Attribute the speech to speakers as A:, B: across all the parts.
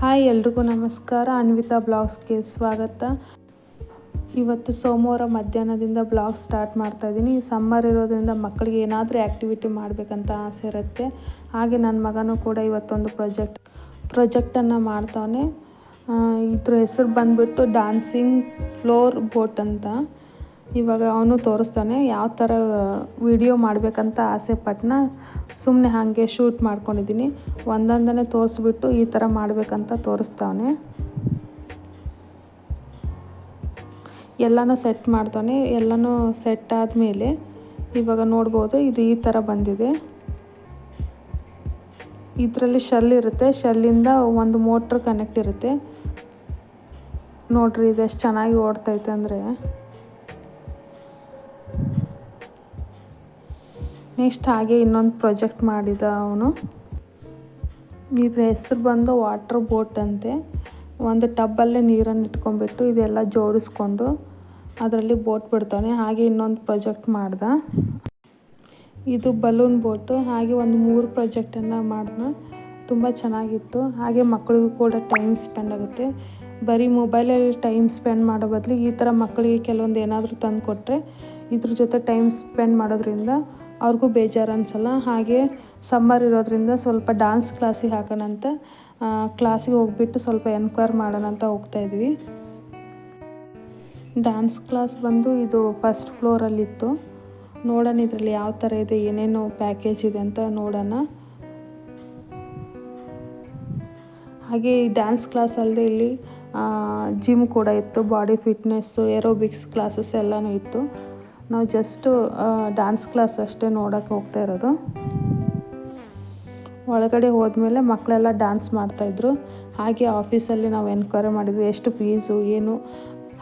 A: Hi ಎಲ್ರಿಗೂ ನಮಸ್ಕಾರ. ಅನ್ವಿತಾ ಬ್ಲಾಗ್ಸ್ಗೆ ಸ್ವಾಗತ. ಇವತ್ತು ಸೋಮವಾರ ಮಧ್ಯಾಹ್ನದಿಂದ ಬ್ಲಾಗ್ ಸ್ಟಾರ್ಟ್ ಮಾಡ್ತಾ ಇದ್ದೀನಿ. ಸಮ್ಮರ್ ಇರೋದ್ರಿಂದ ಮಕ್ಕಳಿಗೆ ಏನಾದರೂ ಆ್ಯಕ್ಟಿವಿಟಿ ಮಾಡಬೇಕಂತ ಆಸೆ ಇರುತ್ತೆ. ಹಾಗೆ ನನ್ನ ಮಗನೂ ಕೂಡ ಇವತ್ತೊಂದು ಪ್ರಾಜೆಕ್ಟ್, ಪ್ರಾಜೆಕ್ಟನ್ನು ಮಾಡ್ತಾವನೆ. ಇದ್ರ ಹೆಸರು ಬಂದುಬಿಟ್ಟು ಡ್ಯಾನ್ಸಿಂಗ್ ಫ್ಲೋರ್ ಬೋಟ್ ಅಂತ. ಇವಾಗ ಅವನು ತೋರಿಸ್ತಾನೆ. ಯಾವ ಥರ ವಿಡಿಯೋ ಮಾಡಬೇಕಂತ ಆಸೆ ಪಟ್ಟನ ಸುಮ್ಮನೆ ಹಾಗೆ ಶೂಟ್ ಮಾಡ್ಕೊಂಡಿದ್ದೀನಿ. ಒಂದೊಂದನೇ ತೋರಿಸ್ಬಿಟ್ಟು ಈ ಥರ ಮಾಡಬೇಕಂತ ತೋರಿಸ್ತಾವನೆ. ಎಲ್ಲನೂ ಸೆಟ್ ಮಾಡ್ತಾನೆ ಎಲ್ಲನೂ ಸೆಟ್ ಆದಮೇಲೆ ಇವಾಗ ನೋಡ್ಬೋದು ಇದು ಈ ಥರ ಬಂದಿದೆ. ಇದರಲ್ಲಿ ಶೆಲ್ ಇರುತ್ತೆ. ಶೆಲ್ಲಿಂದ ಒಂದು ಮೋಟ್ರ್ ಕನೆಕ್ಟ್ ಇರುತ್ತೆ. ನೋಡ್ರಿ ಇದೆಷ್ಟು ಚೆನ್ನಾಗಿ ಓಡ್ತೈತೆ ಅಂದರೆ. ನೆಕ್ಸ್ಟ್ ಹಾಗೆ ಇನ್ನೊಂದು ಪ್ರಾಜೆಕ್ಟ್ ಮಾಡಿದ ಅವನು. ಇದ್ರ ಹೆಸರು ಬಂದು ವಾಟ್ರ್ ಬೋಟ್ ಅಂತೆ. ಒಂದು ಟಬ್ಬಲ್ಲೇ ನೀರನ್ನು ಇಟ್ಕೊಂಡ್ಬಿಟ್ಟು ಇದೆಲ್ಲ ಜೋಡಿಸ್ಕೊಂಡು ಅದರಲ್ಲಿ ಬೋಟ್ ಬಿಡ್ತಾನೆ. ಹಾಗೆ ಇನ್ನೊಂದು ಪ್ರಾಜೆಕ್ಟ್ ಮಾಡ್ದ. ಇದು ಬಲೂನ್ ಬೋಟು ಹಾಗೆ ಒಂದು ಮೂರು ಪ್ರಾಜೆಕ್ಟನ್ನು ಮಾಡ್ದೆ. ತುಂಬ ಚೆನ್ನಾಗಿತ್ತು. ಹಾಗೆ ಮಕ್ಕಳಿಗೂ ಕೂಡ ಟೈಮ್ ಸ್ಪೆಂಡ್ ಆಗುತ್ತೆ. ಬರೀ ಮೊಬೈಲಲ್ಲಿ ಟೈಮ್ ಸ್ಪೆಂಡ್ ಮಾಡೋ ಬದಲು ಈ ಥರ ಮಕ್ಕಳಿಗೆ ಕೆಲವೊಂದು ಏನಾದರೂ ತಂದು ಕೊಟ್ಟರೆ ಇದ್ರ ಜೊತೆ ಟೈಮ್ ಸ್ಪೆಂಡ್ ಮಾಡೋದ್ರಿಂದ ಅವ್ರಿಗೂ ಬೇಜಾರು ಅನಿಸಲ್ಲ. ಹಾಗೆ ಸಮ್ಮರ್ ಇರೋದ್ರಿಂದ ಸ್ವಲ್ಪ ಡಾನ್ಸ್ ಕ್ಲಾಸಿಗೆ ಹಾಕೋಣ ಅಂತ ಕ್ಲಾಸಿಗೆ ಹೋಗ್ಬಿಟ್ಟು ಸ್ವಲ್ಪ ಎನ್ಕ್ವೈರ್ ಮಾಡೋಣ ಅಂತ ಹೋಗ್ತಾಯಿದ್ವಿ ಡ್ಯಾನ್ಸ್ ಕ್ಲಾಸ್ ಬಂದು ಇದು ಫಸ್ಟ್ ಫ್ಲೋರಲ್ಲಿತ್ತು ನೋಡೋಣ ಇದರಲ್ಲಿ ಯಾವ ಥರ ಇದೆ, ಏನೇನು ಪ್ಯಾಕೇಜ್ ಇದೆ ಅಂತ ನೋಡೋಣ. ಹಾಗೆ ಈ ಡ್ಯಾನ್ಸ್ ಕ್ಲಾಸ್ ಅಲ್ಲದೆ ಇಲ್ಲಿ ಜಿಮ್ ಕೂಡ ಇತ್ತು ಬಾಡಿ ಫಿಟ್ನೆಸ್ಸು ಏರೋಬಿಕ್ಸ್ ಕ್ಲಾಸಸ್ ಎಲ್ಲನೂ ಇತ್ತು. ನಾವು ಜಸ್ಟು ಡ್ಯಾನ್ಸ್ ಕ್ಲಾಸ್ ಅಷ್ಟೇ ನೋಡೋಕ್ಕೆ ಹೋಗ್ತಾ ಇರೋದು. ಒಳಗಡೆ ಹೋದ್ಮೇಲೆ ಮಕ್ಕಳೆಲ್ಲ ಡ್ಯಾನ್ಸ್ ಮಾಡ್ತಾಯಿದ್ರು ಹಾಗೆ ಆಫೀಸಲ್ಲಿ ನಾವು ಎನ್ಕ್ವೈರಿ ಮಾಡಿದ್ವಿ, ಎಷ್ಟು ಫೀಸು ಏನು,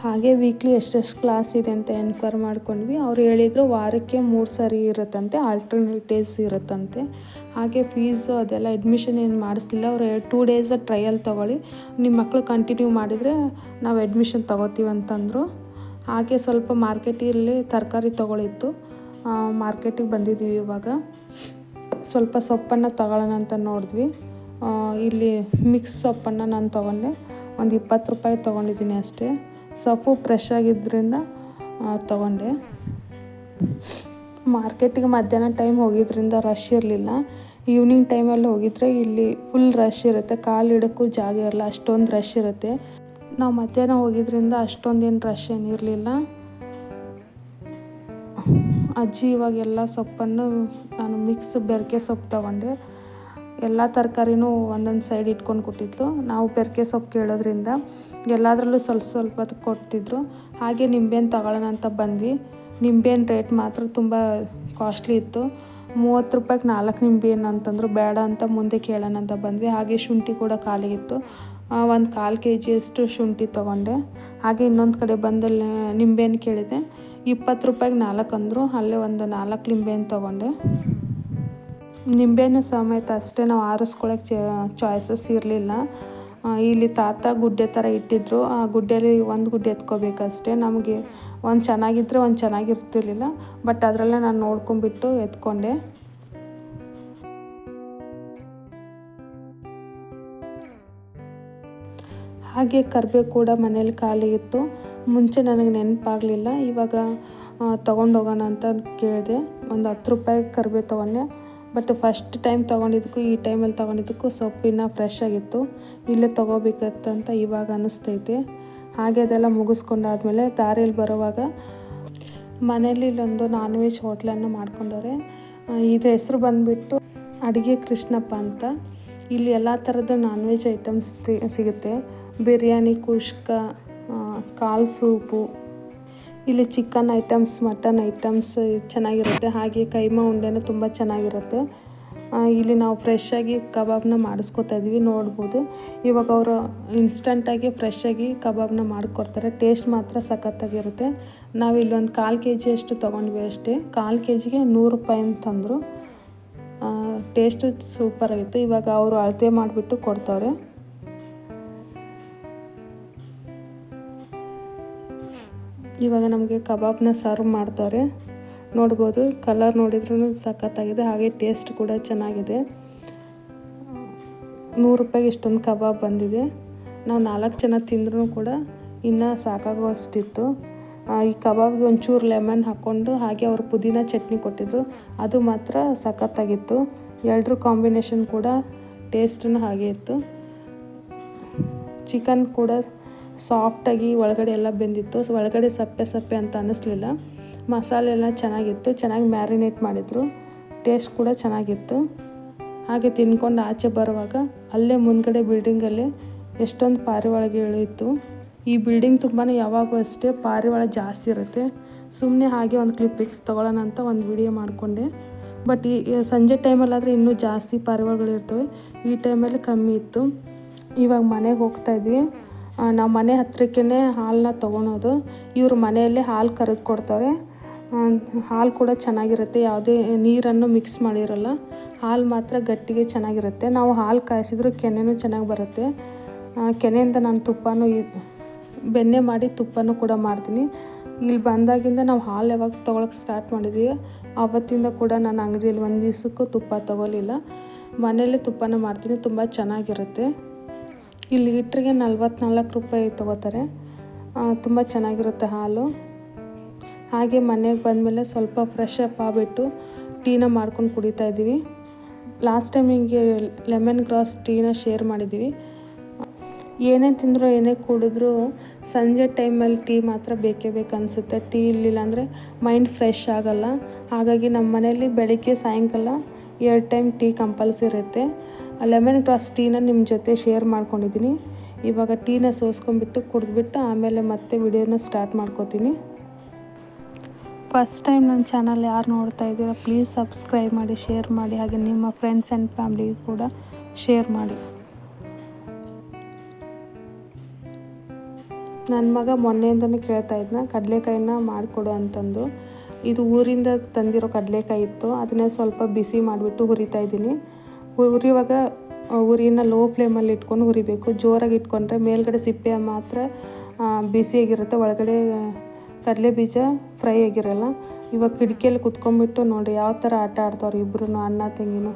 A: ಹಾಗೆ ವೀಕ್ಲಿ ಎಷ್ಟೆಷ್ಟು ಕ್ಲಾಸ್ ಇದೆ ಅಂತ ಎನ್ಕ್ವೈರಿ ಮಾಡ್ಕೊಂಡ್ವಿ. ಅವ್ರು ಹೇಳಿದರು, ವಾರಕ್ಕೆ ಮೂರು ಸಾರಿ ಇರುತ್ತಂತೆ ಆಲ್ಟರ್ನೇಟ್ ಡೇಸ್ ಇರುತ್ತಂತೆ. ಹಾಗೆ ಫೀಸು ಅದೆಲ್ಲ ಅಡ್ಮಿಷನ್ ಏನು ಮಾಡಿಸ್ಲಿಲ್ಲ. ಅವರು ಟೂ ಡೇಸ್ ಟ್ರಯಲ್ ತೊಗೊಳ್ಳಿ. ನಿಮ್ಮ ಮಕ್ಕಳು ಕಂಟಿನ್ಯೂ ಮಾಡಿದರೆ ನಾವು ಅಡ್ಮಿಷನ್ ತೊಗೋತೀವಿ ಅಂತಂದರು ಹಾಗೆ ಸ್ವಲ್ಪ ಮಾರ್ಕೆಟಲ್ಲಿ ತರಕಾರಿ ತೊಗೊಳಿತ್ತು ಮಾರ್ಕೆಟಿಗೆ ಬಂದಿದ್ದೀವಿ ಇವಾಗ. ಸ್ವಲ್ಪ ಸೊಪ್ಪನ್ನು ತಗೊಳ್ಳೋಣ ಅಂತ ನೋಡಿದ್ವಿ. ಇಲ್ಲಿ ಮಿಕ್ಸ್ ಸೊಪ್ಪನ್ನು ನಾನು ತೊಗೊಂಡೆ. ಒಂದು ಇಪ್ಪತ್ತು ರೂಪಾಯಿ ತೊಗೊಂಡಿದ್ದೀನಿ ಅಷ್ಟೇ. ಸೊಪ್ಪು ಫ್ರೆಶ್ ಆಗಿದ್ದರಿಂದ ತೊಗೊಂಡೆ. ಮಾರ್ಕೆಟಿಗೆ ಮಧ್ಯಾಹ್ನ ಟೈಮ್ ಹೋಗಿದ್ದರಿಂದ ರಶ್ ಇರಲಿಲ್ಲ. ಈವ್ನಿಂಗ್ ಟೈಮಲ್ಲಿ ಹೋಗಿದ್ರೆ ಇಲ್ಲಿ ಫುಲ್ ರಶ್ ಇರುತ್ತೆ. ಕಾಲು ಇಡೋಕ್ಕೂ ಜಾಗ ಇರಲ್ಲ. ಅಷ್ಟೊಂದು ರಶ್ ಇರುತ್ತೆ. ನಾವು ಮಧ್ಯಾಹ್ನ ಹೋಗಿದ್ರಿಂದ ಅಷ್ಟೊಂದೇನು ರಶ್ ಏನಿರಲಿಲ್ಲ ಅಜ್ಜಿ ಇವಾಗೆಲ್ಲ ಸೊಪ್ಪನ್ನು ನಾನು ಮಿಕ್ಸ್ ಬೆರಕೆ ಸೊಪ್ಪು ತೊಗೊಂಡೆ. ಎಲ್ಲ ತರಕಾರಿನೂ ಒಂದೊಂದು ಸೈಡ್ ಇಟ್ಕೊಂಡು ಕೊಟ್ಟಿದ್ಲು. ನಾವು ಬೆರಕೆ ಸೊಪ್ಪು ಕೇಳೋದ್ರಿಂದ ಎಲ್ಲದರಲ್ಲೂ ಸ್ವಲ್ಪ ಸ್ವಲ್ಪ ಕೊಡ್ತಿದ್ರು. ಹಾಗೆ ನಿಂಬೆಹಣ್ಣು ತಗೊಳ್ಳೋಣ ಅಂತ ಬಂದ್ವಿ. ನಿಂಬೆಹಣ್ಣು ರೇಟ್ ಮಾತ್ರ ತುಂಬ ಕಾಸ್ಟ್ಲಿ ಇತ್ತು. ಮೂವತ್ತು ರೂಪಾಯಿಗೆ ನಾಲ್ಕು ನಿಂಬೆಹಣ್ಣು ಅಂತಂದ್ರು, ಬೇಡ ಅಂತ ಮುಂದೆ ಕೇಳೋಣ ಅಂತ ಬಂದ್ವಿ. ಹಾಗೆ ಶುಂಠಿ ಕೂಡ ಖಾಲಿಗಿತ್ತು ಒಂದು ಕಾಲು ಕೆ ಜಿಯಷ್ಟು ಶುಂಠಿ ತೊಗೊಂಡೆ. ಹಾಗೆ ಇನ್ನೊಂದು ಕಡೆ ಬಂದಲ್ಲಿ ನಿಂಬೆಹಣ್ಣು ಕೇಳಿದೆ. ಇಪ್ಪತ್ತು ರೂಪಾಯಿಗೆ ನಾಲ್ಕು ಅಂದರು, ಅಲ್ಲೇ ಒಂದು ನಾಲ್ಕು ನಿಂಬೆಹಣ್ಣು ತೊಗೊಂಡೆ. ನಿಂಬೆಹಣ್ಣು ಸಮೇತ ಅಷ್ಟೇ ನಾವು ಆರಿಸ್ಕೊಳ್ಳೋಕ್ಕೆ ಚಾಯ್ಸಸ್ ಇರಲಿಲ್ಲ. ಇಲ್ಲಿ ತಾತ ಗುಡ್ಡೆ ಥರ ಇಟ್ಟಿದ್ರು. ಆ ಗುಡ್ಡೆಯಲ್ಲಿ ಒಂದು ಗುಡ್ಡೆ ಎತ್ಕೋಬೇಕಷ್ಟೇ ನಮಗೆ ಒಂದು ಚೆನ್ನಾಗಿದ್ದರೆ ಒಂದು ಚೆನ್ನಾಗಿರ್ತಿರ್ಲಿಲ್ಲ. ಬಟ್ ಅದರಲ್ಲೇ ನಾನು ನೋಡ್ಕೊಂಬಿಟ್ಟು ಎತ್ಕೊಂಡೆ. ಹಾಗೆ ಕರಿಬೇವು ಕೂಡ ಮನೇಲಿ ಖಾಲಿ ಇತ್ತು. ಮುಂಚೆ ನನಗೆ ನೆನಪಾಗಲಿಲ್ಲ. ಇವಾಗ ತೊಗೊಂಡೋಗೋಣ ಅಂತ ಕೇಳಿದೆ. ಒಂದು ಹತ್ತು ರೂಪಾಯಿ ಕರಿಬೇವು ತೊಗೊಂಡೆ. ಬಟ್ ಫಸ್ಟ್ ಟೈಮ್ ತೊಗೊಂಡಿದ್ದಕ್ಕೂ, ಈ ಟೈಮಲ್ಲಿ ತೊಗೊಂಡಿದ್ದಕ್ಕೂ ಸೊಪ್ಪಿನ ಫ್ರೆಶ್ ಆಗಿತ್ತು. ಇಲ್ಲೇ ತೊಗೋಬೇಕಂತ ಇವಾಗ ಅನ್ನಿಸ್ತೈತೆ ಹಾಗೆ ಅದೆಲ್ಲ ಮುಗಿಸ್ಕೊಂಡಾದ್ಮೇಲೆ ದಾರಿಯಲ್ಲಿ ಬರುವಾಗ ಮನೇಲಿ ಇಲ್ಲೊಂದು ನಾನ್ ವೆಜ್ ಹೋಟ್ಲನ್ನು ಮಾಡ್ಕೊಂಡವ್ರೆ. ಇದು ಹೆಸರು ಬಂದುಬಿಟ್ಟು ಅಡುಗೆ ಕೃಷ್ಣಪ್ಪ ಅಂತ. ಇಲ್ಲಿ ಎಲ್ಲ ಥರದ ನಾನ್ ವೆಜ್ ಐಟಮ್ಸ್ ಸಿಗುತ್ತೆ. ಬಿರಿಯಾನಿ, ಕುಷ್ಕ ಕಾಲು ಸೂಪು. ಇಲ್ಲಿ ಚಿಕನ್ ಐಟಮ್ಸ್, ಮಟನ್ ಐಟಮ್ಸ್ ಚೆನ್ನಾಗಿರುತ್ತೆ. ಹಾಗೆ ಕೈಮಾ ಉಂಡೆನೂ ತುಂಬ ಚೆನ್ನಾಗಿರುತ್ತೆ. ಇಲ್ಲಿ ನಾವು ಫ್ರೆಶ್ಶಾಗಿ ಕಬಾಬ್ನ ಮಾಡಿಸ್ಕೊತಾ ಇದ್ವಿ, ನೋಡ್ಬೋದು. ಇವಾಗ ಅವರು ಇನ್ಸ್ಟಂಟಾಗಿ ಫ್ರೆಶ್ಶಾಗಿ ಕಬಾಬ್ನ ಮಾಡಿಕೊಡ್ತಾರೆ. ಟೇಸ್ಟ್ ಮಾತ್ರ ಸಖತ್ತಾಗಿರುತ್ತೆ. ನಾವು ಇಲ್ಲೊಂದು ಕಾಲು ಕೆ ಜಿಯಷ್ಟು ತೊಗೊಂಡ್ವಿ ಅಷ್ಟೇ. ಕಾಲು ಕೆ ಜಿಗೆ ನೂರು ರೂಪಾಯಿ ಅಂತಂದರು ಟೇಸ್ಟು ಸೂಪರಾಗಿತ್ತು ಇವಾಗ ಅವರು ಅಳತೆ ಮಾಡಿಬಿಟ್ಟು ಕೊಡ್ತವ್ರೆ ಇವಾಗ ನಮಗೆ ಕಬಾಬ್ನ ಸರ್ವ್ ಮಾಡ್ತಾರೆ. ನೋಡ್ಬೋದು ಕಲರ್ ನೋಡಿದ್ರೂ ಸಖತ್ತಾಗಿದೆ, ಹಾಗೆ ಟೇಸ್ಟ್ ಕೂಡ ಚೆನ್ನಾಗಿದೆ. ನೂರು ರೂಪಾಯಿಗೆ ಇಷ್ಟೊಂದು ಕಬಾಬ್ ಬಂದಿದೆ. ನಾವು ನಾಲ್ಕು ಜನ ತಿಂದ್ರೂ ಕೂಡ ಇನ್ನೂ ಸಾಕಾಗುವಷ್ಟಿತ್ತು ಈ ಕಬಾಬ್ಗೆ ಒಂಚೂರು ಲೆಮನ್ ಹಾಕ್ಕೊಂಡು ಹಾಗೆ ಅವರು ಪುದೀನ ಚಟ್ನಿ ಕೊಟ್ಟಿದ್ರು. ಅದು ಮಾತ್ರ ಸಖತ್ತಾಗಿತ್ತು. ಎರಡರ ಕಾಂಬಿನೇಷನ್ ಕೂಡ ಟೇಸ್ಟೂ ಹಾಗೆ ಇತ್ತು. ಚಿಕನ್ ಕೂಡ ಸಾಫ್ಟಾಗಿ ಒಳಗಡೆ ಎಲ್ಲ ಬೆಂದಿತ್ತು. ಸೊ ಒಳಗಡೆ ಸಪ್ಪೆ ಸಪ್ಪೆ ಅಂತ ಅನ್ನಿಸ್ಲಿಲ್ಲ. ಮಸಾಲೆ ಎಲ್ಲ ಚೆನ್ನಾಗಿತ್ತು. ಚೆನ್ನಾಗಿ ಮ್ಯಾರಿನೇಟ್ ಮಾಡಿದರು. ಟೇಸ್ಟ್ ಕೂಡ ಚೆನ್ನಾಗಿತ್ತು. ಹಾಗೆ ತಿನ್ಕೊಂಡು ಆಚೆ ಬರುವಾಗ ಅಲ್ಲೇ ಮುಂದ್ಗಡೆ ಬಿಲ್ಡಿಂಗಲ್ಲಿ ಎಷ್ಟೊಂದು ಪಾರಿವಾಳಗಳು ಇಳಿಯಿತು. ಈ ಬಿಲ್ಡಿಂಗ್ ತುಂಬಾ ಯಾವಾಗೂ ಅಷ್ಟೇ ಪಾರಿವಾಳ ಜಾಸ್ತಿ ಇರುತ್ತೆ. ಸುಮ್ಮನೆ ಹಾಗೆ ಒಂದು ಕ್ಲಿಪ್ಪಿಕ್ಸ್ ತೊಗೊಳ್ಳೋಣ ಅಂತ ಒಂದು ವಿಡಿಯೋ ಮಾಡಿಕೊಂಡೆ. ಬಟ್ ಈ ಸಂಜೆ ಟೈಮಲ್ಲಾದರೆ ಇನ್ನೂ ಜಾಸ್ತಿ ಪಾರಿವಾಳಗಳು ಇರ್ತವೆ. ಈ ಟೈಮಲ್ಲಿ ಕಮ್ಮಿ ಇತ್ತು. ಇವಾಗ ಮನೆಗೆ ಹೋಗ್ತಾ ಇದ್ವಿ. ನಾವು ಮನೆ ಹತ್ತಿರಕ್ಕೇ ಹಾಲನ್ನ ತೊಗೊಳೋದು. ಇವರು ಮನೆಯಲ್ಲೇ ಹಾಲು ಕರೆದು ಕೊಡ್ತಾರೆ. ಹಾಲು ಕೂಡ ಚೆನ್ನಾಗಿರುತ್ತೆ. ಯಾವುದೇ ನೀರನ್ನು ಮಿಕ್ಸ್ ಮಾಡಿರಲ್ಲ. ಹಾಲು ಮಾತ್ರ ಗಟ್ಟಿಗೆ ಚೆನ್ನಾಗಿರುತ್ತೆ. ನಾವು ಹಾಲು ಕಾಯಿಸಿದ್ರು ಕೆನೆನೂ ಚೆನ್ನಾಗಿ ಬರುತ್ತೆ. ಕೆನೆಯಿಂದ ನಾನು ತುಪ್ಪನೂ ಬೆಣ್ಣೆ ಮಾಡಿ ತುಪ್ಪನೂ ಕೂಡ ಮಾಡ್ತೀನಿ. ಇಲ್ಲಿ ಬಂದಾಗಿಂದ ನಾವು ಹಾಲು ಯಾವಾಗ ತೊಗೊಳಕ್ಕೆ ಸ್ಟಾರ್ಟ್ ಮಾಡಿದ್ದೀವಿ ಆವತ್ತಿಂದ ಕೂಡ ನಾನು ಅಂಗಡಿಯಲ್ಲಿ ಒಂದು ದಿವಸಕ್ಕೂ ತುಪ್ಪ ತೊಗೊಲಿಲ್ಲ ಮನೆಯಲ್ಲೇ ತುಪ್ಪನ ಮಾಡ್ತೀನಿ. ತುಂಬ ಚೆನ್ನಾಗಿರುತ್ತೆ. ಇಲ್ಲಿ ಲೀಟ್ರಿಗೆ ನಲ್ವತ್ನಾಲ್ಕು ರೂಪಾಯಿ ತೊಗೋತಾರೆ. ತುಂಬ ಚೆನ್ನಾಗಿರುತ್ತೆ ಹಾಲು. ಹಾಗೆ ಮನೆಗೆ ಬಂದಮೇಲೆ ಸ್ವಲ್ಪ ಫ್ರೆಶ್ ಅಪ್ ಆಗಿಬಿಟ್ಟು ಟೀನ ಮಾಡ್ಕೊಂಡು ಕುಡಿತಾ ಇದ್ದೀವಿ. ಲಾಸ್ಟ್ ಟೈಮ್ ಹಿಂಗೆ ಲೆಮನ್ ಗ್ರಾಸ್ ಟೀನ ಶೇರ್ ಮಾಡಿದ್ದೀವಿ. ಏನೇ ತಿಂದರೂ ಏನೇ ಕುಡಿದ್ರೂ ಸಂಜೆ ಟೈಮಲ್ಲಿ ಟೀ ಮಾತ್ರ ಬೇಕೇ ಬೇಕು ಅನಿಸುತ್ತೆ. ಟೀ ಇರಲಿಲ್ಲ ಅಂದರೆ ಮೈಂಡ್ ಫ್ರೆಶ್ ಆಗೋಲ್ಲ. ಹಾಗಾಗಿ ನಮ್ಮ ಮನೆಯಲ್ಲಿ ಬೆಳಿಗ್ಗೆ ಸಾಯಂಕಾಲ ಎರಡು ಟೈಮ್ ಟೀ ಕಂಪಲ್ಸರಿ ಇರುತ್ತೆ. ಲೆಮನ್ ಗ್ರಾಸ್ ಟೀನ ನಿಮ್ಮ ಜೊತೆ ಶೇರ್ ಮಾಡ್ಕೊಂಡಿದ್ದೀನಿ ಇವಾಗ ಟೀನ ಸೋಸ್ಕೊಂಡ್ಬಿಟ್ಟು ಕುಡಿದ್ಬಿಟ್ಟು ಆಮೇಲೆ ಮತ್ತೆ ವಿಡಿಯೋನ ಸ್ಟಾರ್ಟ್ ಮಾಡ್ಕೋತೀನಿ. ಫಸ್ಟ್ ಟೈಮ್ ನನ್ನ ಚಾನಲ್ ಯಾರು ನೋಡ್ತಾ ಇದ್ದೀರಾ ಪ್ಲೀಸ್ ಸಬ್ಸ್ಕ್ರೈಬ್ ಮಾಡಿ ಶೇರ್ ಮಾಡಿ ಹಾಗೆ ನಿಮ್ಮ ಫ್ರೆಂಡ್ಸ್ ಆ್ಯಂಡ್ ಫ್ಯಾಮ್ಲಿಗೂ ಕೂಡ ಶೇರ್ ಮಾಡಿ. ನನ್ನ ಮಗ ಮೊನ್ನೆಯಿಂದನೇ ಕೇಳ್ತಾ ಇದ್ನ ಕಡಲೆಕಾಯಿನ ಮಾಡಿಕೊಡು ಅಂತಂದು. ಇದು ಊರಿಂದ ತಂದಿರೋ ಕಡಲೆಕಾಯಿ ಇತ್ತು ಅದನ್ನೇ ಸ್ವಲ್ಪ ಬಿಸಿ ಮಾಡಿಬಿಟ್ಟು ಹುರಿತಾ ಇದ್ದೀನಿ. ಹುರಿಯುವಾಗ ಆ, ಉರಿನ ಲೋ ಫ್ಲೇಮಲ್ಲಿ ಇಟ್ಕೊಂಡು ಹುರಿಬೇಕು. ಜೋರಾಗಿ ಇಟ್ಕೊಂಡ್ರೆ ಮೇಲ್ಗಡೆ ಸಿಪ್ಪೆ ಮಾತ್ರ ಬಿಸಿಯಾಗಿರುತ್ತೆ ಒಳಗಡೆ ಕಡಲೆ ಬೀಜ ಫ್ರೈ ಆಗಿರಲ್ಲ. ಇವಾಗ ಕಿಟಕಿಯಲ್ಲಿ ಕುತ್ಕೊಂಡ್ಬಿಟ್ಟು ನೋಡಿ ಯಾವ ಥರ ಆಟ ಆಡ್ತಾವ್ರೆ ಇಬ್ಬರು ಅನ್ನ ತಂಗಿನೂ.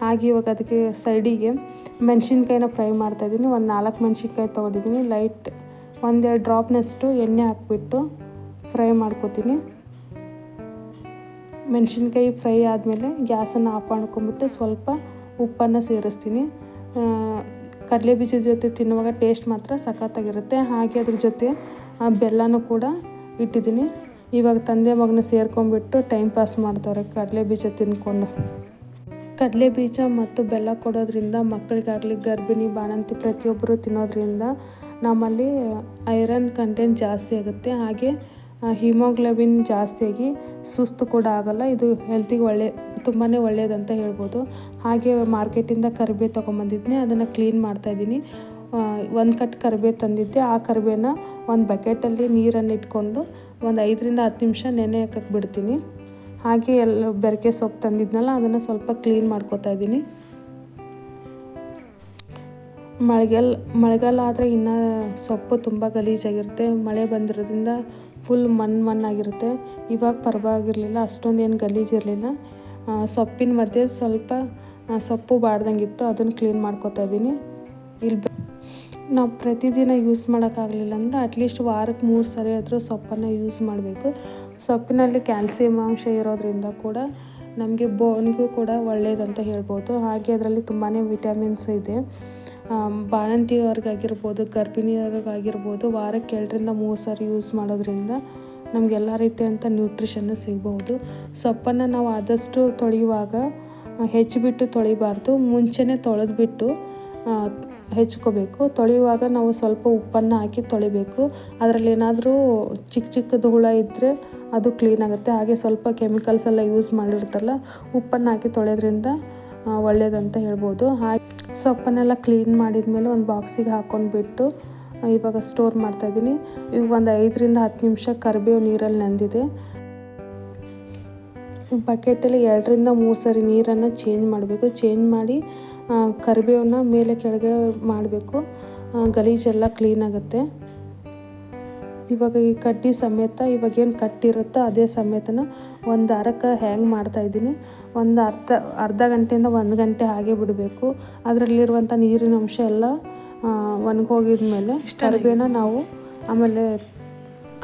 A: ಹಾಗೆ ಇವಾಗ ಅದಕ್ಕೆ ಸೈಡಿಗೆ ಮೆಣಸಿನ್ಕಾಯಿನ ಫ್ರೈ ಮಾಡ್ತಾಯಿದ್ದೀನಿ ಒಂದು ನಾಲ್ಕು ಮೆಣಸಿನ್ಕಾಯಿ ತೊಗೊಂಡಿದ್ದೀನಿ. ಲೈಟ್ ಒಂದೆರಡು ಡ್ರಾಪ್ನಷ್ಟು ಎಣ್ಣೆ ಹಾಕ್ಬಿಟ್ಟು ಫ್ರೈ ಮಾಡ್ಕೊತೀನಿ. ಮೆಣಸಿನ್ಕಾಯಿ ಫ್ರೈ ಆದಮೇಲೆ ಗ್ಯಾಸನ್ನು ಆಫ್ ಮಾಡ್ಕೊಂಬಿಟ್ಟು ಸ್ವಲ್ಪ ಉಪ್ಪನ್ನು ಸೇರಿಸ್ತೀನಿ. ಕಡಲೆ ಬೀಜದ ಜೊತೆ ತಿನ್ನುವಾಗ ಟೇಸ್ಟ್ ಮಾತ್ರ ಸಖತ್ತಾಗಿರುತ್ತೆ. ಹಾಗೆ ಅದ್ರ ಜೊತೆ ಬೆಲ್ಲನೂ ಕೂಡ ಇಟ್ಟಿದ್ದೀನಿ. ಇವಾಗ ತಂದೆ ಮಗನ ಸೇರ್ಕೊಂಡ್ಬಿಟ್ಟು ಟೈಮ್ ಪಾಸ್ ಮಾಡ್ತಾರೆ ಕಡಲೆ ಬೀಜ ತಿನ್ಕೊಂಡು. ಕಡಲೆ ಬೀಜ ಮತ್ತು ಬೆಲ್ಲ ಕೊಡೋದ್ರಿಂದ ಮಕ್ಕಳಿಗಾಗಲಿ, ಗರ್ಭಿಣಿ, ಬಾಣಂತಿ ಪ್ರತಿಯೊಬ್ಬರು ತಿನ್ನೋದ್ರಿಂದ ನಮ್ಮಲ್ಲಿ ಐರನ್ ಕಂಟೆಂಟ್ ಜಾಸ್ತಿ ಆಗುತ್ತೆ. ಹಾಗೆ ಹಿಮೋಗ್ಲೋಬಿನ್ ಜಾಸ್ತಿಯಾಗಿ ಸುಸ್ತು ಕೂಡ ಆಗಲ್ಲ. ಇದು ಹೆಲ್ತಿಗೆ ಒಳ್ಳೆ ತುಂಬಾ ಒಳ್ಳೆಯದಂತ ಹೇಳ್ಬೋದು. ಹಾಗೆ ಮಾರ್ಕೆಟಿಂದ ಕರಿಬೇವು ತೊಗೊಂಬಂದಿದ್ದೆ ಅದನ್ನು ಕ್ಲೀನ್ ಮಾಡ್ತಾಯಿದ್ದೀನಿ ಒಂದು ಕಟ್ ಕರಿಬೇವು ತಂದಿದ್ದೆ. ಆ ಕರಿಬೇನ ಒಂದು ಬಕೆಟಲ್ಲಿ ನೀರನ್ನು ಇಟ್ಕೊಂಡು ಒಂದು ಐದರಿಂದ ಹತ್ತು ನಿಮಿಷ ನೆನೆ ಹಾಕಕ್ಕೆ ಬಿಡ್ತೀನಿ. ಹಾಗೆ ಎಲ್ಲ ಬೆರಕೆ ಸೊಪ್ಪು ತಂದಿದ್ನಲ್ಲ, ಅದನ್ನು ಸ್ವಲ್ಪ ಕ್ಲೀನ್ ಮಾಡ್ಕೊತಾ ಇದ್ದೀನಿ. ಮಳೆಗಾಲ ಮಳೆಗಾಲ ಆದರೆ ಇನ್ನೂ ಸೊಪ್ಪು ತುಂಬ ಗಲೀಜಾಗಿರುತ್ತೆ. ಮಳೆ ಬಂದಿರೋದ್ರಿಂದ ಫುಲ್ ಮಣ್ಣು ಮಣ್ಣಾಗಿರುತ್ತೆ ಇವಾಗ ಪರವಾಗಿರಲಿಲ್ಲ, ಅಷ್ಟೊಂದು ಏನು ಗಲೀಜಿರಲಿಲ್ಲ ಸೊಪ್ಪಿನ ಮಧ್ಯೆ ಸ್ವಲ್ಪ ಸೊಪ್ಪು ಬಾಡ್ದಂಗಿತ್ತು ಅದನ್ನು ಕ್ಲೀನ್ ಮಾಡ್ಕೋತಾ ಇದ್ದೀನಿ. ಇಲ್ಲಿ ನಾವು ಪ್ರತಿದಿನ ಯೂಸ್ ಮಾಡೋಕ್ಕಾಗಲಿಲ್ಲ ಅಂದರೆ ಅಟ್ಲೀಸ್ಟ್ ವಾರಕ್ಕೆ ಮೂರು ಸರಿ ಆದರೂ ಸೊಪ್ಪನ್ನು ಯೂಸ್ ಮಾಡಬೇಕು. ಸೊಪ್ಪಿನಲ್ಲಿ ಕ್ಯಾಲ್ಸಿಯಂ ಅಂಶ ಇರೋದ್ರಿಂದ ಕೂಡ ನಮಗೆ ಬೋನ್ಗೂ ಕೂಡ ಒಳ್ಳೆಯದಂತ ಹೇಳ್ಬೋದು. ಹಾಗೆ ಅದರಲ್ಲಿ ತುಂಬಾ ವಿಟಮಿನ್ಸ್ ಇದೆ. ಬಾಣಂತಿಯವ್ರಿಗಾಗಿರ್ಬೋದು, ಗರ್ಭಿಣಿಯವ್ರಿಗಾಗಿರ್ಬೋದು, ವಾರಕ್ಕೆ ಎರಡರಿಂದ ಮೂರು ಸಾರಿ ಯೂಸ್ ಮಾಡೋದ್ರಿಂದ ನಮಗೆಲ್ಲ ರೀತಿಯಂಥ ನ್ಯೂಟ್ರಿಷನ್ನು ಸಿಗಬಹುದು. ಸೊಪ್ಪನ್ನು ನಾವು ಆದಷ್ಟು ತೊಳೆಯುವಾಗ ಹೆಚ್ಚಿಬಿಟ್ಟು ತೊಳಿಬಾರ್ದು, ಮುಂಚೆನೇ ತೊಳೆದ್ಬಿಟ್ಟು ಹೆಚ್ಕೋಬೇಕು. ತೊಳೆಯುವಾಗ ನಾವು ಸ್ವಲ್ಪ ಉಪ್ಪನ್ನು ಹಾಕಿ ತೊಳಿಬೇಕು. ಅದರಲ್ಲಿ ಏನಾದರೂ ಚಿಕ್ಕ ಚಿಕ್ಕದು ಹುಳ ಇದ್ದರೆ ಅದು ಕ್ಲೀನ್ ಆಗುತ್ತೆ. ಹಾಗೆ ಸ್ವಲ್ಪ ಕೆಮಿಕಲ್ಸ್ ಎಲ್ಲ ಯೂಸ್ ಮಾಡಿರ್ತಲ್ಲ ಉಪ್ಪನ್ನು ಹಾಕಿ ತೊಳೆಯೋದ್ರಿಂದ ಒಳ್ಳೆಯದಂತ ಹೇಳ್ಬೋದು. ಹಾಗೆ ಸೊಪ್ಪನ್ನೆಲ್ಲ ಕ್ಲೀನ್ ಮಾಡಿದ್ಮೇಲೆ ಒಂದು ಬಾಕ್ಸಿಗೆ ಹಾಕ್ಕೊಂಡ್ಬಿಟ್ಟು ಬಿಟ್ಟು ಇವಾಗ ಸ್ಟೋರ್ ಮಾಡ್ತಾಯಿದ್ದೀನಿ. ಇವಾಗ ಒಂದು ಐದರಿಂದ ಹತ್ತು ನಿಮಿಷ ಕರಿಬೇವು ನೀರಲ್ಲಿ ನೆಂದಿದೆ. ಬಕೆಟಲ್ಲಿ ಎರಡರಿಂದ ಮೂರು ಸರಿ ನೀರನ್ನು ಚೇಂಜ್ ಮಾಡಬೇಕು. ಚೇಂಜ್ ಮಾಡಿ ಕರಿಬೇವನ್ನ ಮೇಲೆ ಕೆಳಗೆ ಮಾಡಬೇಕು. ಗಲೀಜೆಲ್ಲ ಕ್ಲೀನ್ ಆಗುತ್ತೆ. ಇವಾಗ ಈ ಕಡ್ಡಿ ಸಮೇತ ಇವಾಗ ಏನು ಕಟ್ಟಿರುತ್ತೋ ಅದೇ ಸಮೇತನ ಒಂದು ಅರಕ್ಕೆ ಹ್ಯಾಂಗೆ ಮಾಡ್ತಾಯಿದ್ದೀನಿ ಒಂದು ಅರ್ಧ ಅರ್ಧ ಗಂಟೆಯಿಂದ ಒಂದು ಗಂಟೆ ಹಾಗೆ ಬಿಡಬೇಕು. ಅದರಲ್ಲಿರುವಂಥ ನೀರಿನ ಅಂಶ ಎಲ್ಲ ಒಣಗೋಗಿದ ಮೇಲೆ ಕರಿಬೇನ ನಾವು ಆಮೇಲೆ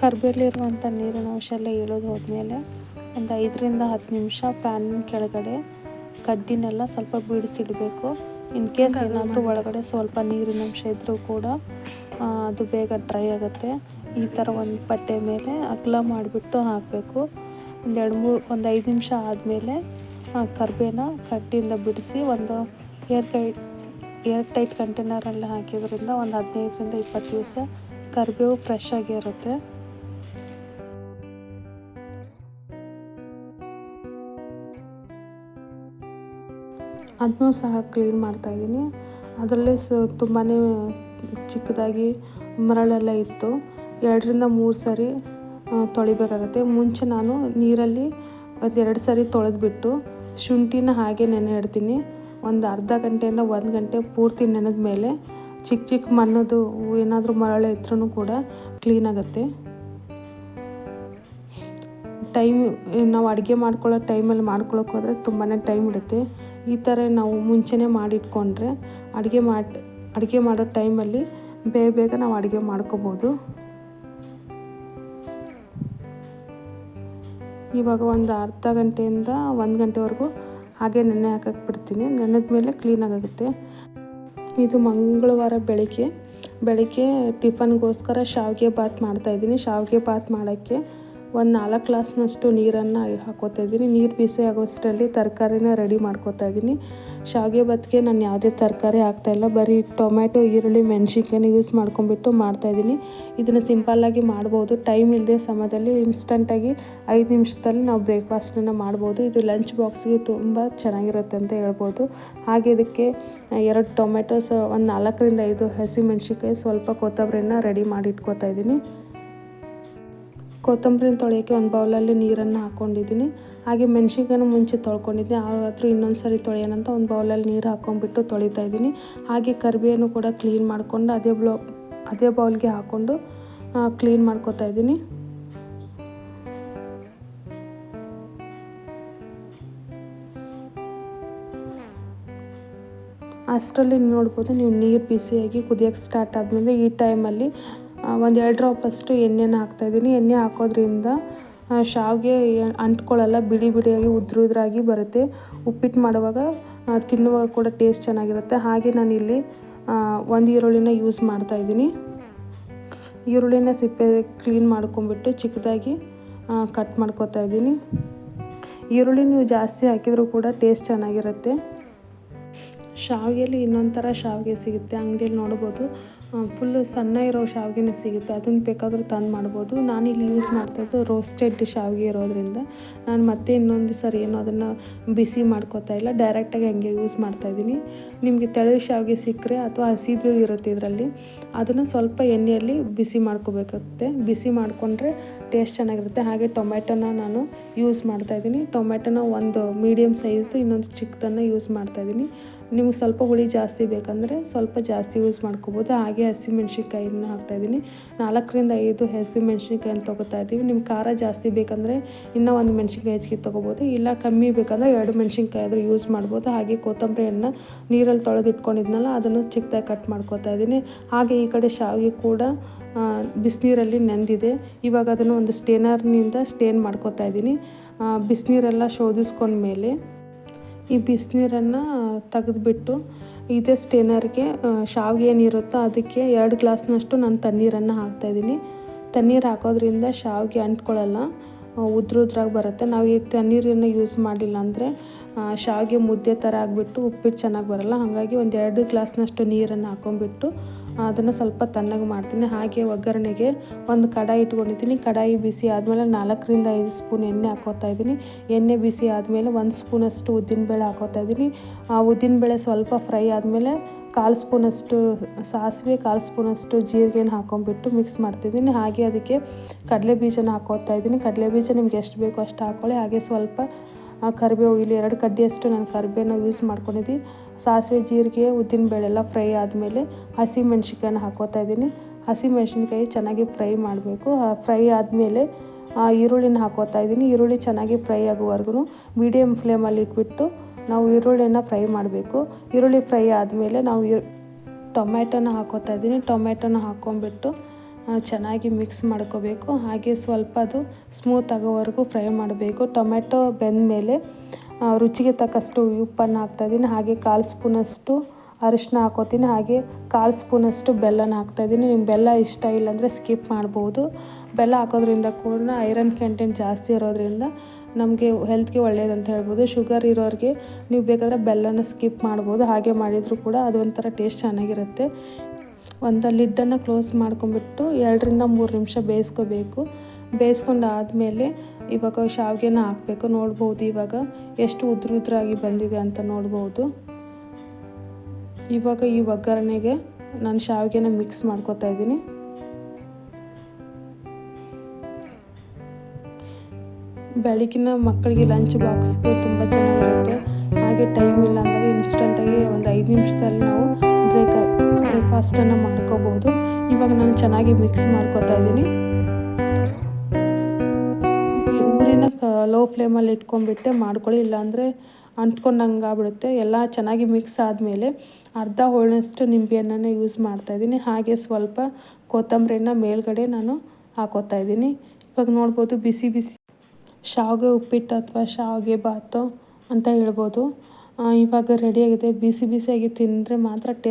A: ಕರ್ಬೇಲಿರುವಂಥ ನೀರಿನ ಅಂಶ ಎಲ್ಲ ಇಳಿದು ಹೋದ್ಮೇಲೆ ಒಂದು ಐದರಿಂದ ಹತ್ತು ನಿಮಿಷ ಪ್ಯಾನ್ ಕೆಳಗಡೆ ಕಡ್ಡಿನೆಲ್ಲ ಸ್ವಲ್ಪ ಬಿಡಿಸಿಡಬೇಕು. ಇನ್ ಕೇಸ್ ಏನಾದರೂ ಒಳಗಡೆ ಸ್ವಲ್ಪ ನೀರಿನ ಅಂಶ ಇದ್ದರೂ ಕೂಡ ಅದು ಬೇಗ ಡ್ರೈ ಆಗುತ್ತೆ. ಈ ಥರ ಒಂದು ಬಟ್ಟೆ ಮೇಲೆ ಅಗಲ ಮಾಡಿಬಿಟ್ಟು ಹಾಕಬೇಕು. ಒಂದು ಎರಡು ಮೂರು ಒಂದು ಐದು ನಿಮಿಷ ಆದಮೇಲೆ ಕರ್ಬೇನ ಕಡ್ಡಿಯಿಂದ ಬಿಡಿಸಿ ಒಂದು ಏರ್ ಟೈಟ್ ಏರ್ ಟೈಟ್ ಕಂಟೈನರಲ್ಲಿ ಹಾಕಿದ್ರಿಂದ ಒಂದು ಹದಿನೈದರಿಂದ ಇಪ್ಪತ್ತು ದಿವಸ ಕರಿಬೇವು ಫ್ರೆಶ್ ಆಗಿರುತ್ತೆ ಅದನ್ನೂ ಸಹ ಕ್ಲೀನ್ ಮಾಡ್ತಾಯಿದ್ದೀನಿ ಅದರಲ್ಲಿ ಸ ತುಂಬಾ ಚಿಕ್ಕದಾಗಿ ಮರಳೆಲ್ಲ ಇತ್ತು. ಎರಡರಿಂದ ಮೂರು ಸರಿ ಆ, ತೊಳಿಬೇಕಾಗತ್ತೆ. ಮುಂಚೆ ನಾನು ನೀರಲ್ಲಿ ಒಂದೆರಡು ಸರಿ ತೊಳೆದ್ಬಿಟ್ಟು ಶುಂಠಿನ ಹಾಗೆ ನೆನೆ ಇಡ್ತೀನಿ. ಒಂದು ಅರ್ಧ ಗಂಟೆಯಿಂದ ಒಂದು ಗಂಟೆ ಪೂರ್ತಿ ನೆನೆದ ಮೇಲೆ ಚಿಕ್ಕ ಚಿಕ್ಕ ಮಣ್ಣದು ಏನಾದರೂ ಮರಳೆ ಇದ್ರೂ ಕೂಡ ಕ್ಲೀನ್ ಆಗುತ್ತೆ. ಟೈಮ್, ನಾವು ಅಡುಗೆ ಮಾಡ್ಕೊಳ್ಳೋ ಟೈಮಲ್ಲಿ ಮಾಡ್ಕೊಳ್ಳೋಕ್ಕೋದ್ರೆ ಹೋದರೆ ತುಂಬಾ ಟೈಮ್ ಇಡುತ್ತೆ ಈ ಥರ ನಾವು ಮುಂಚೆನೇ ಮಾಡಿಟ್ಕೊಂಡ್ರೆ ಅಡುಗೆ ಮಾಡಿ, ಅಡುಗೆ ಮಾಡೋ ಟೈಮಲ್ಲಿ ಬೇಗ ಬೇಗ ನಾವು ಅಡುಗೆ ಮಾಡ್ಕೋಬೋದು. ಇವಾಗ ಒಂದು ಅರ್ಧ ಗಂಟೆಯಿಂದ ಒಂದು ಗಂಟೆವರೆಗೂ ಹಾಗೆ ನೆನೆ ಹಾಕಕ್ಕೆ ಬಿಡ್ತೀನಿ ನೆನೆದ ಮೇಲೆ ಕ್ಲೀನಾಗುತ್ತೆ ಇದು ಮಂಗಳವಾರ ಬೆಳಿಗ್ಗೆ. ಬೆಳಗ್ಗೆ ಟಿಫನ್ಗೋಸ್ಕರ ಶಾವಿಗೆ ಬಾತ್ ಮಾಡ್ತಾಯಿದ್ದೀನಿ ಶಾವಿಗೆ ಬಾತ್ ಮಾಡೋಕ್ಕೆ ಒಂದು ನಾಲ್ಕು ಗ್ಲಾಸ್ನಷ್ಟು ನೀರನ್ನು ಹಾಕೋತಾ ಇದ್ದೀನಿ. ನೀರು ಬಿಸಿ ಆಗೋಷ್ಟರಲ್ಲಿ ತರಕಾರಿನ ರೆಡಿ ಮಾಡ್ಕೋತಾ ಇದ್ದೀನಿ. ಶಾವಿಗೆ ಬತ್ತಿಗೆ ನಾನು ಯಾವುದೇ ತರಕಾರಿ ಹಾಕ್ತಾಯಿಲ್ಲ ಬರೀ ಟೊಮ್ಯಾಟೊ, ಈರುಳ್ಳಿ, ಮೆಣಸಿನ್ಕಾಯಿನ ಯೂಸ್ ಮಾಡ್ಕೊಂಬಿಟ್ಟು ಮಾಡ್ತಾಯಿದ್ದೀನಿ ಇದನ್ನು ಸಿಂಪಲ್ಲಾಗಿ ಮಾಡ್ಬೋದು. ಟೈಮ್ ಇಲ್ಲದೆ ಸಮಯದಲ್ಲಿ ಇನ್ಸ್ಟಂಟಾಗಿ ಐದು ನಿಮಿಷದಲ್ಲಿ ನಾವು ಬ್ರೇಕ್ಫಾಸ್ಟನ್ನು ಮಾಡ್ಬೋದು. ಇದು ಲಂಚ್ ಬಾಕ್ಸ್ಗೆ ತುಂಬ ಚೆನ್ನಾಗಿರುತ್ತೆ ಅಂತ ಹೇಳ್ಬೋದು. ಹಾಗೆ ಇದಕ್ಕೆ ಎರಡು ಟೊಮೆಟೊಸ್ ಒಂದು ನಾಲ್ಕರಿಂದ ಐದು ಹಸಿಮೆಣ್ಸಿನ್ಕಾಯಿ ಸ್ವಲ್ಪ ಕೊತ್ತಂಬರಿನ ರೆಡಿ ಮಾಡಿ ಇಟ್ಕೋತಾ ಇದ್ದೀನಿ. ಕೊತ್ತಂಬರಿನ ತೊಳೆಯೋಕ್ಕೆ ಒಂದು ಬೌಲಲ್ಲಿ ನೀರನ್ನು ಹಾಕ್ಕೊಂಡಿದ್ದೀನಿ. ಹಾಗೆ ಮೆಣಸಿನ್ಕಾಯಿನ ಮುಂಚೆ ತೊಳ್ಕೊಂಡಿದ್ದೆ. ಆದರೂ ಇನ್ನೊಂದು ಸರಿ ತೊಳೆಯೋಣಂತ ಒಂದು ಬೌಲಲ್ಲಿ ನೀರು ಹಾಕ್ಕೊಂಡ್ಬಿಟ್ಟು ತೊಳಿತಾ ಇದ್ದೀನಿ. ಹಾಗೆ ಕರಿಬೇವನ್ನು ಕೂಡ ಕ್ಲೀನ್ ಮಾಡಿಕೊಂಡು ಅದೇ ಬ್ಲೋ, ಅದೇ ಬೌಲ್ಗೆ ಹಾಕ್ಕೊಂಡು ಕ್ಲೀನ್ ಮಾಡ್ಕೊತಾ ಇದ್ದೀನಿ. ಅಷ್ಟರಲ್ಲಿ ನೋಡ್ಬೋದು, ನೀವು ನೀರು ಬಿಸಿಯಾಗಿ ಕುದಿಯೋಕ್ಕೆ ಸ್ಟಾರ್ಟ್ ಆದಮೇಲೆ ಈ ಟೈಮಲ್ಲಿ ಒಂದು ಎರಡು ಡ್ರಾಪ್ ಅಷ್ಟು ಎಣ್ಣೆನ ಹಾಕ್ತಾಯಿದ್ದೀನಿ. ಎಣ್ಣೆ ಹಾಕೋದ್ರಿಂದ ಶಾವಿಗೆ ಅಂಟ್ಕೊಳ್ಳಲ್ಲ ಬಿಡಿ ಬಿಡಿಯಾಗಿ ಉದ್ರ ಉದ್ರಾಗಿ ಬರುತ್ತೆ. ಉಪ್ಪಿಟ್ಟು ಮಾಡುವಾಗ ತಿನ್ನುವಾಗ ಕೂಡ ಟೇಸ್ಟ್ ಚೆನ್ನಾಗಿರುತ್ತೆ. ಹಾಗೆ ನಾನಿಲ್ಲಿ ಇಲ್ಲಿ ಒಂದು ಈರುಳ್ಳಿನ ಯೂಸ್ ಮಾಡ್ತಾಯಿದ್ದೀನಿ. ಈರುಳ್ಳಿನ ಸಿಪ್ಪೆ ಕ್ಲೀನ್ ಮಾಡ್ಕೊಂಬಿಟ್ಟು ಚಿಕ್ಕದಾಗಿ ಕಟ್ ಮಾಡ್ಕೊತಾ ಇದ್ದೀನಿ ಈರುಳ್ಳಿ ನೀವು ಜಾಸ್ತಿ ಹಾಕಿದರೂ ಕೂಡ ಟೇಸ್ಟ್ ಚೆನ್ನಾಗಿರುತ್ತೆ. ಶಾವಿಗೆಯಲ್ಲಿ ಇನ್ನೊಂದು ಥರ ಶಾವಿಗೆ ಸಿಗುತ್ತೆ. ಅಂಗಡಿಯಲ್ಲಿ ನೋಡ್ಬೋದು. ಫುಲ್ಲು ಸಣ್ಣ ಇರೋ ಶಾವಿಗೆನೂ ಸಿಗುತ್ತೆ. ಅದನ್ನು ಬೇಕಾದರೂ ತಂದು ಮಾಡ್ಬೋದು. ನಾನಿಲ್ಲಿ ಯೂಸ್ ಮಾಡ್ತಾಯಿದ್ದು ರೋಸ್ಟೆಡ್ ಶಾವಿಗೆ ಇರೋದ್ರಿಂದ. ನಾನು ಮತ್ತೆ ಇನ್ನೊಂದು ಸರಿ ಏನೋ ಅದನ್ನು ಬಿಸಿ ಮಾಡ್ಕೋತಾ ಇಲ್ಲ. ಡೈರೆಕ್ಟಾಗಿ ಹಂಗೆ ಯೂಸ್ ಮಾಡ್ತಾಯಿದ್ದೀನಿ ನಿಮಗೆ ತೆಳು ಶಾವಿಗೆ ಸಿಕ್ಕರೆ ಅಥವಾ ಹಸಿದು ಇರುತ್ತೆ ಇದರಲ್ಲಿ, ಅದನ್ನು ಸ್ವಲ್ಪ ಎಣ್ಣೆಯಲ್ಲಿ ಬಿಸಿ ಮಾಡ್ಕೋಬೇಕಾಗುತ್ತೆ. ಬಿಸಿ ಮಾಡಿಕೊಂಡ್ರೆ ಟೇಸ್ಟ್ ಚೆನ್ನಾಗಿರುತ್ತೆ. ಹಾಗೆ ಟೊಮೆಟೊನ ನಾನು ಯೂಸ್ ಮಾಡ್ತಾಯಿದ್ದೀನಿ ಟೊಮೆಟೊನ ಒಂದು ಮೀಡಿಯಮ್ ಸೈಜ್ದು ಇನ್ನೊಂದು ಚಿಕ್ಕದನ್ನು ಯೂಸ್ ಮಾಡ್ತಾಯಿದ್ದೀನಿ ನಿಮ್ಗೆ ಸ್ವಲ್ಪ ಹುಳಿ ಜಾಸ್ತಿ ಬೇಕಂದರೆ ಸ್ವಲ್ಪ ಜಾಸ್ತಿ ಯೂಸ್ ಮಾಡ್ಕೋಬೋದು. ಹಾಗೆ ಹಸಿಮೆಣ್ಸಿನ್ಕಾಯಿನ ಹಾಕ್ತಾಯಿದ್ದೀನಿ ನಾಲ್ಕರಿಂದ ಐದು ಹಸಿಮೆಣ್ಸಿನ್ಕಾಯಿನ ತೊಗೋತಾ ಇದ್ದೀವಿ. ನಿಮ್ಗೆ ಖಾರ ಜಾಸ್ತಿ ಬೇಕಂದರೆ ಇನ್ನೂ ಒಂದು ಮೆಣ್ಸಿನ್ಕಾಯಿ ಹೆಚ್ಚಿಗೆ ತೊಗೋಬೋದು. ಇಲ್ಲ ಕಮ್ಮಿ ಬೇಕಂದರೆ ಎರಡು ಮೆಣ್ಸಿನ್ಕಾಯಿ ಆದರೂ ಯೂಸ್ ಮಾಡ್ಬೋದು. ಹಾಗೆ ಕೊತ್ತಂಬರಿಯನ್ನು ನೀರಲ್ಲಿ ತೊಳೆದಿಟ್ಕೊಂಡಿದ್ನಲ್ಲ, ಅದನ್ನು ಚಿಕ್ಕದಾಗಿ ಕಟ್ ಮಾಡ್ಕೊತಾ ಇದ್ದೀನಿ. ಹಾಗೆ ಈ ಕಡೆ ಶಾವಿಗೆ ಕೂಡ ಬಿಸಿನೀರಲ್ಲಿ ನೆಂದಿದೆ. ಇವಾಗ ಅದನ್ನು ಒಂದು ಸ್ಟೇನರ್ನಿಂದ ಸ್ಟೇನ್ ಮಾಡ್ಕೊತಾ ಇದ್ದೀನಿ. ಬಿಸಿನೀರೆಲ್ಲ ಶೋಧಿಸ್ಕೊಂಡ್ಮೇಲೆ ಈ ಬಿಸಿನೀರನ್ನು ತೆಗೆದುಬಿಟ್ಟು ಇದೇ ಸ್ಟೇನರ್ಗೆ ಶಾವಿಗೆ ಏನಿರುತ್ತೋ ಅದಕ್ಕೆ ಎರಡು ಗ್ಲಾಸ್ನಷ್ಟು ನಾನು ತಣ್ಣೀರನ್ನು ಹಾಕ್ತಾಯಿದ್ದೀನಿ ತಣ್ಣೀರು ಹಾಕೋದ್ರಿಂದ ಶಾವಿಗೆ ಅಂಟ್ಕೊಳ್ಳಲ್ಲ ಉದ್ರ ಉದ್ರಾಗಿ ಬರುತ್ತೆ. ನಾವು ಈ ತಣ್ಣೀರನ್ನು ಯೂಸ್ ಮಾಡಿಲ್ಲ ಅಂದರೆ ಶಾವಿಗೆ ಮುದ್ದೆ ಥರ ಆಗಿಬಿಟ್ಟು ಉಪ್ಪಿಟ್ಟು ಚೆನ್ನಾಗಿ ಬರಲ್ಲ. ಹಾಗಾಗಿ ಒಂದು ಎರಡು ಗ್ಲಾಸ್ನಷ್ಟು ನೀರನ್ನು ಹಾಕೊಂಡ್ಬಿಟ್ಟು ಅದನ್ನು ಸ್ವಲ್ಪ ತಣ್ಣಗೆ ಮಾಡ್ತೀನಿ. ಹಾಗೆ ಒಗ್ಗರಣೆಗೆ ಒಂದು ಕಡಾಯಿ ಇಟ್ಕೊಂಡಿದ್ದೀನಿ. ಕಡಾಯಿ ಬಿಸಿ ಆದಮೇಲೆ ನಾಲ್ಕರಿಂದ ಐದು ಸ್ಪೂನ್ ಎಣ್ಣೆ ಹಾಕೋತಾ ಇದ್ದೀನಿ. ಎಣ್ಣೆ ಬಿಸಿ ಆದಮೇಲೆ ಒಂದು ಸ್ಪೂನಷ್ಟು ಉದ್ದಿನಬೇಳೆ ಹಾಕೋತಾ ಇದ್ದೀನಿ. ಆ ಉದ್ದಿನಬೇಳೆ ಸ್ವಲ್ಪ ಫ್ರೈ ಆದಮೇಲೆ ಕಾಲು ಸ್ಪೂನಷ್ಟು ಸಾಸಿವೆ, ಕಾಲು ಸ್ಪೂನಷ್ಟು ಜೀರಿಗೆನ ಹಾಕೊಂಡ್ಬಿಟ್ಟು ಮಿಕ್ಸ್ ಮಾಡ್ತಿದ್ದೀನಿ. ಹಾಗೆ ಅದಕ್ಕೆ ಕಡಲೆ ಬೀಜನ ಹಾಕೋತಾ ಇದ್ದೀನಿ. ಕಡಲೆ ಬೀಜ ನಿಮ್ಗೆ ಎಷ್ಟು ಬೇಕೋ ಅಷ್ಟು ಹಾಕೊಳ್ಳಿ. ಹಾಗೆ ಸ್ವಲ್ಪ ಕರಿಬೇವು, ಇಲ್ಲಿ ಎರಡು ಕಡ್ಡಿಯಷ್ಟು ನಾನು ಕರಿಬೇವನ್ನ ಯೂಸ್ ಮಾಡ್ಕೊಂಡಿದ್ದೀನಿ. ಸಾಸಿವೆ ಜೀರಿಗೆ ಉದ್ದಿನಬೇಳೆ ಎಲ್ಲ ಫ್ರೈ ಆದಮೇಲೆ ಹಸಿ ಮೆಣ್ಸಿನ್ಕಾಯಿನ ಹಾಕೋತಾ ಇದ್ದೀನಿ. ಹಸಿ ಮೆಣಸಿನ್ಕಾಯಿ ಚೆನ್ನಾಗಿ ಫ್ರೈ ಮಾಡಬೇಕು. ಫ್ರೈ ಆದಮೇಲೆ ಈರುಳ್ಳಿನ ಹಾಕೋತಾ ಇದ್ದೀನಿ. ಈರುಳ್ಳಿ ಚೆನ್ನಾಗಿ ಫ್ರೈ ಆಗುವವರೆಗೂ ಮೀಡಿಯಮ್ ಫ್ಲೇಮಲ್ಲಿ ಇಟ್ಬಿಟ್ಟು ನಾವು ಈರುಳ್ಳಿನ ಫ್ರೈ ಮಾಡಬೇಕು. ಈರುಳ್ಳಿ ಫ್ರೈ ಆದಮೇಲೆ ನಾವು ಟೊಮ್ಯಾಟೋನ ಹಾಕೋತಾ ಇದ್ದೀನಿ. ಟೊಮ್ಯಾಟೋನ ಹಾಕ್ಕೊಂಬಿಟ್ಟು ಚೆನ್ನಾಗಿ ಮಿಕ್ಸ್ ಮಾಡ್ಕೋಬೇಕು. ಹಾಗೆ ಸ್ವಲ್ಪ ಅದು ಸ್ಮೂತ್ ಆಗೋವರೆಗೂ ಫ್ರೈ ಮಾಡಬೇಕು. ಟೊಮ್ಯಾಟೊ ಬೆಂದಮೇಲೆ ರುಚಿಗೆ ತಕ್ಕಷ್ಟು ಉಪ್ಪನ್ನು ಹಾಕ್ತಾಯಿದ್ದೀನಿ ಹಾಗೆ ಕಾಲು ಸ್ಪೂನಷ್ಟು ಅರಿಶಿನ ಹಾಕೋತೀನಿ ಹಾಗೆ ಕಾಲು ಸ್ಪೂನಷ್ಟು ಬೆಲ್ಲನ ಹಾಕ್ತಾಯಿದ್ದೀನಿ. ನಿಮ್ಮ ಬೆಲ್ಲ ಇಷ್ಟ ಇಲ್ಲಾಂದರೆ ಸ್ಕಿಪ್ ಮಾಡ್ಬೋದು. ಬೆಲ್ಲ ಹಾಕೋದ್ರಿಂದ ಕೂಡ ಐರನ್ ಕಂಟೆಂಟ್ ಜಾಸ್ತಿ ಇರೋದ್ರಿಂದ ನಮಗೆ ಹೆಲ್ತ್ಗೆ ಒಳ್ಳೆಯದಂತ ಹೇಳ್ಬೋದು. ಶುಗರ್ ಇರೋರಿಗೆ ನೀವು ಬೇಕಾದರೆ ಬೆಲ್ಲನ ಸ್ಕಿಪ್ ಮಾಡ್ಬೋದು. ಹಾಗೆ ಮಾಡಿದರೂ ಕೂಡ ಅದು ಒಂಥರ ಟೇಸ್ಟ್ ಚೆನ್ನಾಗಿರುತ್ತೆ. ಒಂದು ಲಿಡ್ಡನ್ನು ಕ್ಲೋಸ್ ಮಾಡ್ಕೊಂಬಿಟ್ಟು ಎರಡರಿಂದ ಮೂರು ನಿಮಿಷ ಬೇಯಿಸ್ಕೋಬೇಕು. ಬೇಯಿಸ್ಕೊಂಡು ಆದಮೇಲೆ ಇವಾಗ ಶಾವಿಗೆನ ಹಾಕಬೇಕು, ನೋಡ್ಬೋದು ಇವಾಗ ಎಷ್ಟು ಉದ್ರ ಉದ್ರಾಗಿ ಬಂದಿದೆ ಅಂತ ನೋಡ್ಬೋದು. ಇವಾಗ ಈ ಒಗ್ಗರಣೆಗೆ ನಾನು ಶಾವಿಗೆನ ಮಿಕ್ಸ್ ಮಾಡ್ಕೊತಾ ಇದ್ದೀನಿ. ಬೆಳಗಿನ ಮಕ್ಕಳಿಗೆ ಲಂಚ್ ಬಾಕ್ಸ್ಗೆ ತುಂಬ ಚೆನ್ನಾಗಿರುತ್ತೆ. ಹಾಗೆ ಟೈಮ್ ಇಲ್ಲ ಅಂದರೆ ಇನ್ಸ್ಟೆಂಟಾಗಿ ಒಂದು ಐದು ನಿಮಿಷದಲ್ಲಿ ನಾವು ಬ್ರೇಕ್ ಬ್ರೇಕ್ಫಾಸ್ಟನ್ನು ಮಾಡ್ಕೋಬೋದು. ಇವಾಗ ನಾನು ಚೆನ್ನಾಗಿ ಮಿಕ್ಸ್ ಮಾಡ್ಕೊತಾ ಇದ್ದೀನಿ. ಲೋ ಫ್ಲೇಮಲ್ಲಿ ಇಟ್ಕೊಂಡ್ಬಿಟ್ಟೆ, ಮಾಡ್ಕೊಳ್ಳಿ, ಇಲ್ಲಾಂದರೆ ಅಂಟ್ಕೊಂಡಂಗೆ ಆಗ್ಬಿಡುತ್ತೆ. ಎಲ್ಲ ಚೆನ್ನಾಗಿ ಮಿಕ್ಸ್ ಆದಮೇಲೆ ಅರ್ಧ ಹೋಳಿನಷ್ಟು ನಿಂಬೆ ಹಣ್ಣನ್ನು ಯೂಸ್ ಮಾಡ್ತಾಯಿದ್ದೀನಿ ಹಾಗೆ ಸ್ವಲ್ಪ ಕೊತ್ತಂಬರಿನ ಮೇಲ್ಗಡೆ ನಾನು ಹಾಕೋತಾ ಇದ್ದೀನಿ. ಇವಾಗ ನೋಡ್ಬೋದು ಬಿಸಿ ಬಿಸಿ ಶಾವಿಗೆ ಉಪ್ಪಿಟ್ಟು ಅಥವಾ ಶಾವಿಗೆ ಬಾತು ಅಂತ ಹೇಳ್ಬೋದು. ಇವಾಗ ರೆಡಿಯಾಗಿದೆ ಬಿಸಿ ಬಿಸಿಯಾಗಿ ತಿಂದರೆ ಮಾತ್ರ ಟೇ